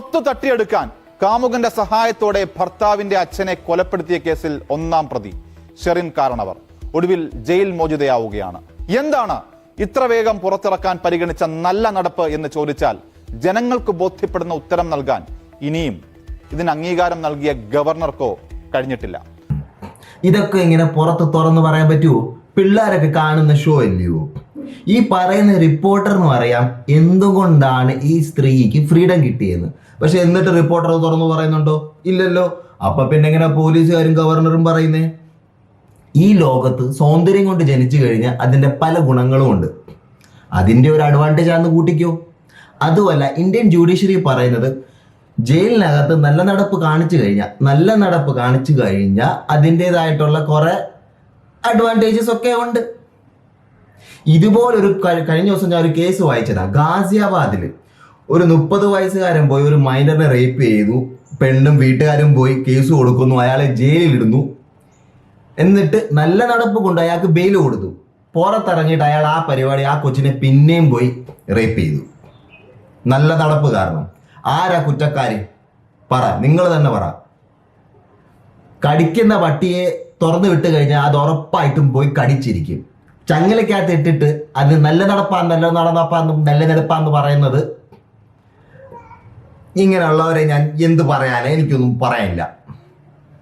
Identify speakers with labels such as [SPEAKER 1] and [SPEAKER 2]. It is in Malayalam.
[SPEAKER 1] സ്വത്ത് തട്ടിയെടുക്കാൻ കാമുകന്റെ സഹായത്തോടെ ഭർത്താവിന്റെ അച്ഛനെ കൊലപ്പെടുത്തിയ കേസിൽ ഒന്നാം പ്രതി ഷെറിൻ കാരണവർ. ഒടുവിൽ ജയിൽ മോചിതയാവുകയാണ്. എന്താണ് ഇത്ര വേഗം പുറത്തിറക്കാൻ പരിഗണിച്ച നല്ല നടപ്പ് എന്ന് ചോദിച്ചാൽ ജനങ്ങൾക്ക് ബോധ്യപ്പെടുന്ന ഉത്തരം നൽകാൻ ഇനിയും ഇതിന് അംഗീകാരം നൽകിയ ഗവർണർക്കോ കഴിഞ്ഞിട്ടില്ല.
[SPEAKER 2] ഇതൊക്കെ ഇങ്ങനെ പുറത്ത് തുറന്നു പറയാൻ പറ്റുമോ പിള്ളേരൊക്കെ കാണുന്ന ഷോ അല്ലയോ? ഈ പറയുന്ന റിപ്പോർട്ടറിന് പറയാം എന്തുകൊണ്ടാണ് ഈ സ്ത്രീക്ക് ഫ്രീഡം കിട്ടിയെന്ന് പക്ഷെ എന്നിട്ട് റിപ്പോർട്ടർ തുറന്നു പറയുന്നുണ്ടോ? ഇല്ലല്ലോ. അപ്പൊ പിന്നെ എങ്ങനെ പോലീസുകാരും ഗവർണറും പറയുന്നേ? ഈ ലോകത്ത് സൗന്ദര്യം കൊണ്ട് ജനിച്ചു കഴിഞ്ഞാൽ അതിന്റെ പല ഗുണങ്ങളും ഉണ്ട്. അതിന്റെ ഒരു അഡ്വാന്റേജ് ആണെന്ന് കൂട്ടിക്കോ. അതുമല്ല ഇന്ത്യൻ ജുഡീഷ്യറി പറയുന്നത് ജയിലിനകത്ത് നല്ല നടപ്പ് കാണിച്ചു കഴിഞ്ഞാൽ നല്ല നടപ്പ് കാണിച്ചു കഴിഞ്ഞാൽ അതിന്റെതായിട്ടുള്ള കുറെ അഡ്വാന്റേജസ് ഒക്കെ ഉണ്ട്. ഇതുപോലൊരു കഴിഞ്ഞ ദിവസം ഞാൻ ഒരു കേസ് വായിച്ചതാ. ഗാസിയാബാദിൽ ഒരു മുപ്പത് വയസ്സുകാരൻ പോയി ഒരു മൈനറിനെ റേപ്പ് ചെയ്തു. പെണ്ണും വീട്ടുകാരും പോയി കേസ് കൊടുക്കുന്നു. അയാളെ ജയിലിലിടുന്നു. എന്നിട്ട് നല്ല നടപ്പ് കൊണ്ട് അയാൾക്ക് ബെയിൽ കൊടുത്തു. പുറത്തിറങ്ങിയിട്ട് അയാൾ ആ പരിപാടി ആ കൊച്ചിനെ പിന്നെയും പോയി റേപ്പ് ചെയ്തു. നല്ല നടപ്പ് കാരണം. ആരാ കുറ്റക്കാരി? പറ. നിങ്ങൾ തന്നെ പറ. കടിക്കുന്ന പട്ടിയെ തുറന്നു വിട്ട് കഴിഞ്ഞാൽ അത് ഉറപ്പായിട്ടും പോയി കടിച്ചിരിക്കും. ചങ്ങലക്കകത്ത് ഇട്ടിട്ട് അത് നല്ല നടപ്പാന്ന് നല്ല നടന്നപ്പാന്ന് നല്ല നടപ്പാന്ന് പറയുന്നത് ഇങ്ങനെയുള്ളവരെ ഞാൻ എന്ത് പറയാനേ എനിക്കൊന്നും പറയാനില്ല.